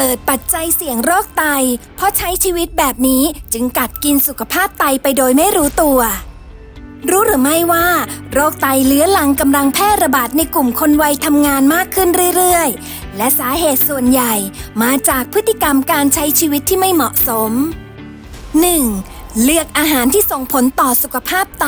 เปิดปัจจัยเสี่ยงโรคไต เพราะใช้ชีวิตแบบนี้จึงกัดกินสุขภาพไตไปโดยไม่รู้ตัว รู้หรือไม่ว่า โรคไตเลื้อรังกำลังแพร่ระบาดในกลุ่มคนวัยทำงานมากขึ้นเรื่อยๆ และสาเหตุส่วนใหญ่มาจากพฤติกรรมการใช้ชีวิตที่ไม่เหมาะสม 1. เลือกอาหารที่ส่งผลต่อสุขภาพไต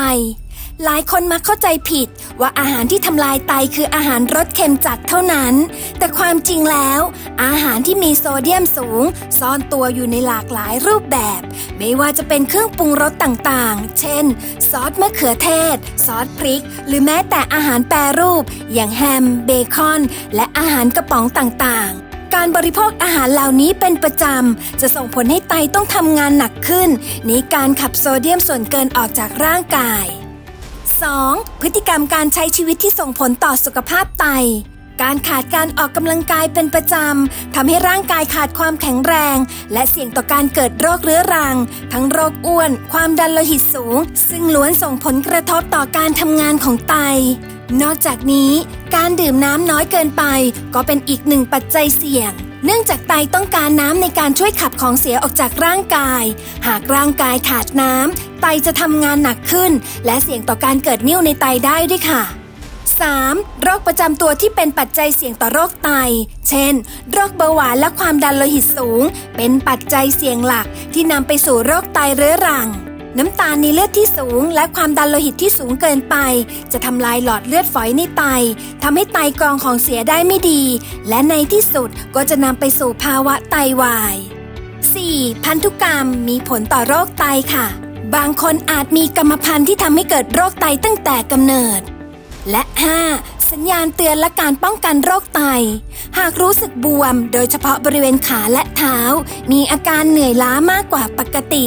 หลายคนมักเข้าใจผิดว่าอาหารที่ทำลายไตคืออาหารรสเค็มจัดเท่านั้น แต่ความจริงแล้ว อาหารที่มีโซเดียมสูง ซ่อนตัวอยู่ในหลากหลายรูปแบบ ไม่ว่าจะเป็นเครื่องปรุงรสต่างๆ เช่น ซอสมะเขือเทศ ซอสพริก หรือแม้แต่อาหารแปรรูป อย่างแฮม เบคอน และอาหารกระป๋องต่างๆการบริโภคอาหารเหล่านี้เป็นประจำ จะส่งผลให้ไตต้องทำงานหนักขึ้นในการขับโซเดียมส่วนเกินออกจากร่างกาย 2. พฤติกรรมการใช้ชีวิตที่ส่งผลต่อสุขภาพไต การขาดการออกกำลังกายเป็นประจำทำให้ร่างกายขาดความแข็งแรง และเสี่ยงต่อการเกิดโรคเรื้อรัง ทั้งโรคอ้วน ความดันโลหิตสูง ซึ่งล้วนส่งผลกระทบต่อการทำงานของไต นอกจากนี้การดื่มน้ำน้อยเกินไป ก็เป็นอีกหนึ่งปัจจัยเสี่ยงเนื่องจากไตต้องการน้ำในการช่วยขับของเสียออกจากร่างกาย หากร่างกายขาดน้ำ ไตจะทำงานหนักขึ้น และเสี่ยงต่อการเกิดนิ่วในไตได้ด้วยค่ะ 3. โรคประจำตัวที่เป็นปัจจัยเสี่ยงต่อโรคไต เช่น โรคเบาหวานและความดันโลหิตสูง เป็นปัจจัยเสี่ยงหลักที่นำไปสู่โรคไตเรื้อรัง น้ำตาลในเลือดที่สูง และความดันโลหิตที่สูงเกินไป จะทำลายหลอดเลือดฝอยในไตทำให้ไตกรองของเสียได้ไม่ดี และในที่สุดก็จะนำไปสู่ภาวะไตวาย 4. พันธุกรรมมีผลต่อโรคไตค่ะ บางคนอาจมีกรรมพันธุ์ที่ทำให้เกิดโรคไตตั้งแต่กำเนิด และ 5. สัญญาณเตือนและการป้องกันโรคไต หากรู้สึกบวม โดยเฉพาะบริเวณขาและเท้า มีอาการเหนื่อยล้ามากกว่าปกติ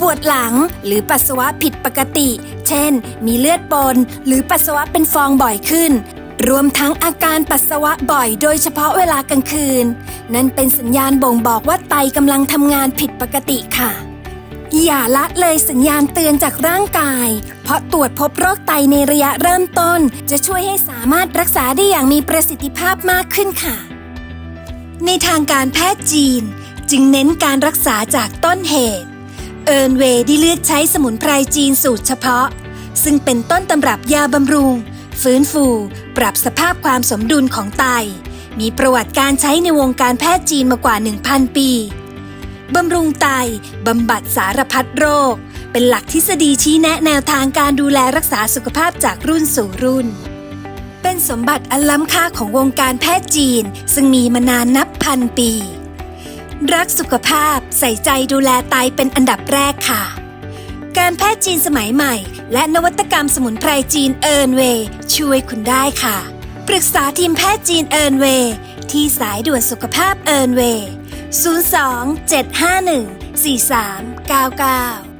ปวดหลังหรือปัสสาวะผิดปกติ เช่น มีเลือดปน หรือปัสสาวะเป็นฟองบ่อยขึ้น รวมทั้งอาการปัสสาวะบ่อย โดยเฉพาะเวลากลางคืน นั่นเป็นสัญญาณบ่งบอกว่าไตกำลังทำงานผิดปกติค่ะ อย่าละเลยสัญญาณเตือนจากร่างกาย เพราะตรวจพบโรคไตในระยะเริ่มต้น จะช่วยให้สามารถรักษาได้อย่างมีประสิทธิภาพมากขึ้นค่ะ ในทางการแพทย์จีน จึงเน้นการรักษาจากต้นเหตุ เอิร์นเวย์ได้เลือกใช้สมุนไพรจีนสูตรเฉพาะ ซึ่งเป็นต้นตำรับยาบำรุง ฟื้นฟู ปรับสภาพความสมดุลของไต มีประวัติการใช้ในวงการแพทย์จีนมากว่า 1,000 ปี บำรุงไต บำบัดสารพัดโรค เป็นหลักทฤษฎีชี้แนะแนวทางการดูแลรักษาสุขภาพจากรุ่นสู่รุ่น เป็นสมบัติอันล้ำค่าของวงการแพทย์จีน ซึ่งมีมานานนับพันปี รักสุขภาพใส่ใจดูแลไตเป็นอันดับแรกค่ะ การแพทย์จีนสมัยใหม่ และนวัตกรรมสมุนไพรจีนเอิร์นเวย์ช่วยคุณได้ค่ะ ปรึกษาทีมแพทย์จีนเอิร์นเวย์ที่สายด่วนสุขภาพเอิร์นเวย์ 02 751 4399